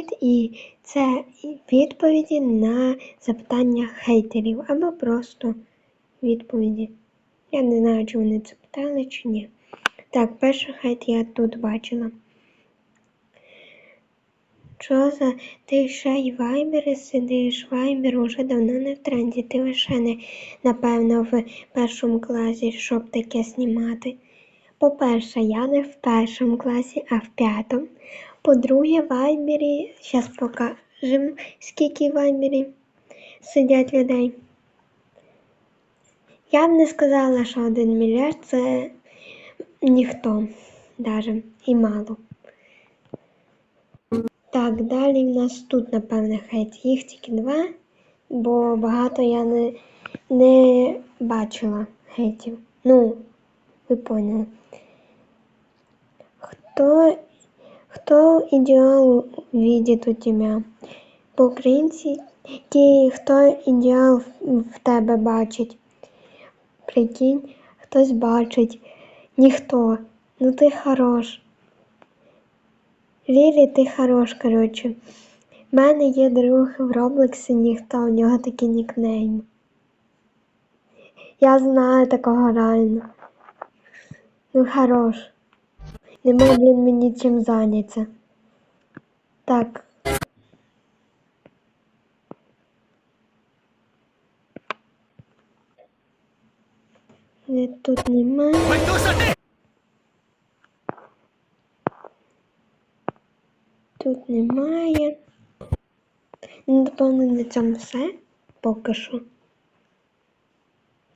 світ, і це відповіді на запитання хейтерів або просто відповіді. Я не знаю, чи вони це питали, чи ні. Так, перший хейт я тут бачила. Що за ти ще й вайбері сидиш? Вайбер уже давно не в тренді. Ти лише не, напевно, в першому класі, щоб таке знімати. По-перше, я не в першому класі, а в п'ятому. По-друге, вайбері, зараз покажемо, скільки вайбері сидять людей. Я б не сказала, що один мільярд це ніхто даже і мало. Так, далі в нас тут, напевне, хейт. Їх тільки два, бо багато я не, не бачила хейтів. Ну, ви поняли. Хто, хто ідеал видить у тебе? По-українськи, хто ідеал в тебе бачить? Прикинь, хтось бачить. Ніхто. Ну ти хорош. Лілі, ти хорош, коротше. У мене є друг в Роблексі, ніхто, у нього такий нікнейм. Я знаю такого реально. Ну хорош. Нема, блін, мені чим зайнятися. Так. Е, Тут немає. Тут немає. Ну, напевно, на цьому все. Поки що.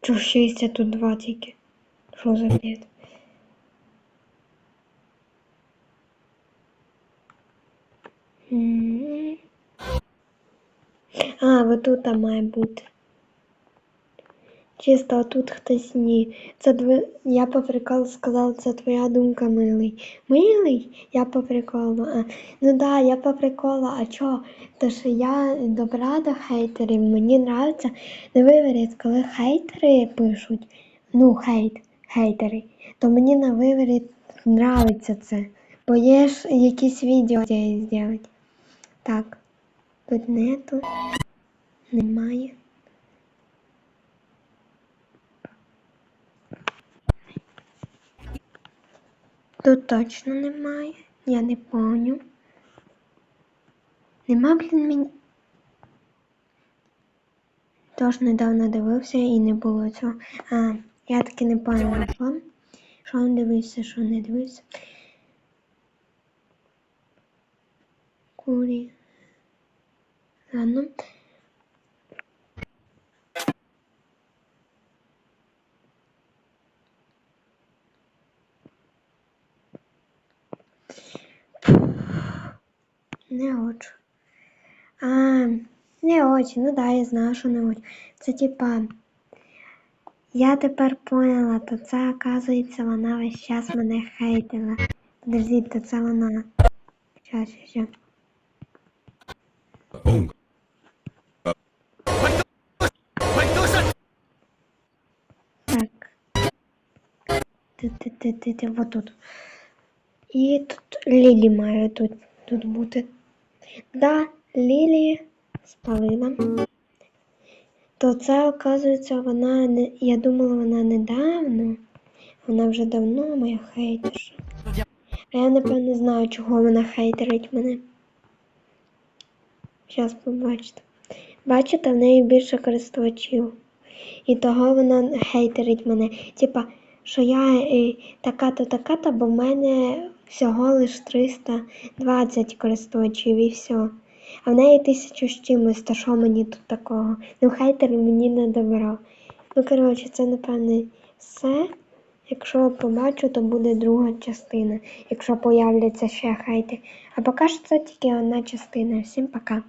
Чого 60 тут два тільки? Що за бред? А, вот тут там має бути. Чисто, тут хтось ні. Це дв... Я по приколу сказала, це твоя думка, милий. Милий? Я по приколу. А, ну да, я по приколу. А чо? То що я добра до хейтерів, мені нравиться. Не виворіт, коли хейтери пишуть, ну хейт, хейтери, то мені на виворіт нравиться це. Бо є ж якісь відео зробити. Так, нету, немає. Тут точно немає. Я не помню. Нема, блін, мені. Тож недавно дивився і не було цього. А, я таки не пам'ятаю, що. Що він дивився, що не дивився. Курі. Ладно. Не хочу. А, не очень. Ну да, я знаю, що не очень. Це типа. Я тепер поняла, то це, оказується, вона весь час мене хейтила. Подождіть, то це вона. Щас, щас. Вот тут. І тут Лілі має тут, тут бути. Да, Лілі спалила. То це, оказується, вона не. Я думала, вона недавно. Вона вже давно моя хейтерша. А я напевно знаю, чого вона хейтерить мене. Зараз побачите. Бачите, в неї більше користувачів. І того вона хейтерить мене. Типа, що я е, така-то, така-то, бо в мене всього лиш 320 користувачів і все. А в неї тисячу з чимось, то що мені тут такого? Ну, хейтер мені не добрав. Ну, коротше, це, напевне, все. Якщо побачу, то буде друга частина, якщо появляться ще хейти. А поки що це тільки одна частина. Всім пока.